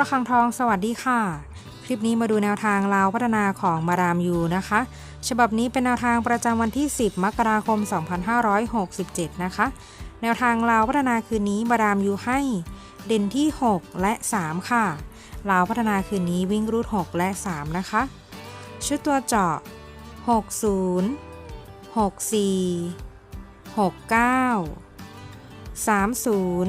ระฆังทองสวัสดีค่ะ คลิปนี้มาดูแนวทางลาวพัฒนาของมารามยูนะคะ ฉบับนี้เป็นแนวทางประจำวันที่ 10 มกราคม 2567 นะคะ แนวทางลาวพัฒนาคืนนี้มารามยูให้ เด่นที่ 6 และ 3 ค่ะลาวพัฒนาคืนนี้วิ่งรูด 6 และ 3 นะคะ ชุดตัวเจาะ 60 64 69 30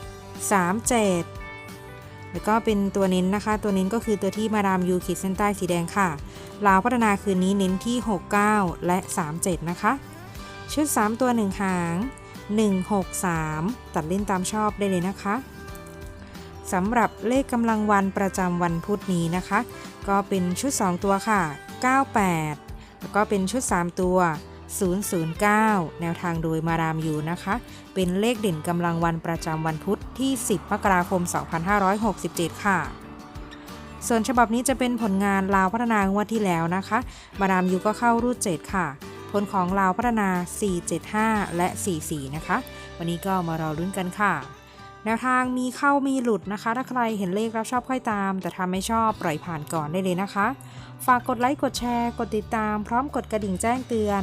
34 37 แล้วก็เป็นตัวเน้นนะคะ ตัวเน้นก็คือตัวที่มาดามยูขีดเส้นใต้สีแดงค่ะ ลาวพัฒนาคืนนี้เน้นที่ 69 และ 37 นะคะ ชุด 3 ตัว 1 หาง 163 ตัดเล่นตามชอบได้เลยนะคะสำหรับเลขกำลังวันประจำวันพุธนี้นะคะ ก็เป็นชุด 2 ตัวค่ะ 98 แล้วก็เป็นชุด 3 ตัว 009 แนวทางโดยมารามยูนะคะ เป็นเลขเด่นกำลังวันประจำวันพุธที่ 10 มกราคม 2567 ค่ะ ส่วนฉบับนี้จะเป็นผลงานลาวพัฒนางวดที่แล้วนะคะ มารามยูก็เข้ารูด 7 ค่ะ ผลของลาวพัฒนา 475 และ 44 นะคะ วันนี้ก็มารอลุ้นกันค่ะแนวทางมีเข้ามีหลุดนะคะ ถ้าใครเห็นเลขรับชอบค่อยตาม แต่ถ้าไม่ชอบปล่อยผ่านก่อนได้เลยนะคะ ฝากกดไลค์กดแชร์ กดติดตาม พร้อมกดกระดิ่งแจ้งเตือน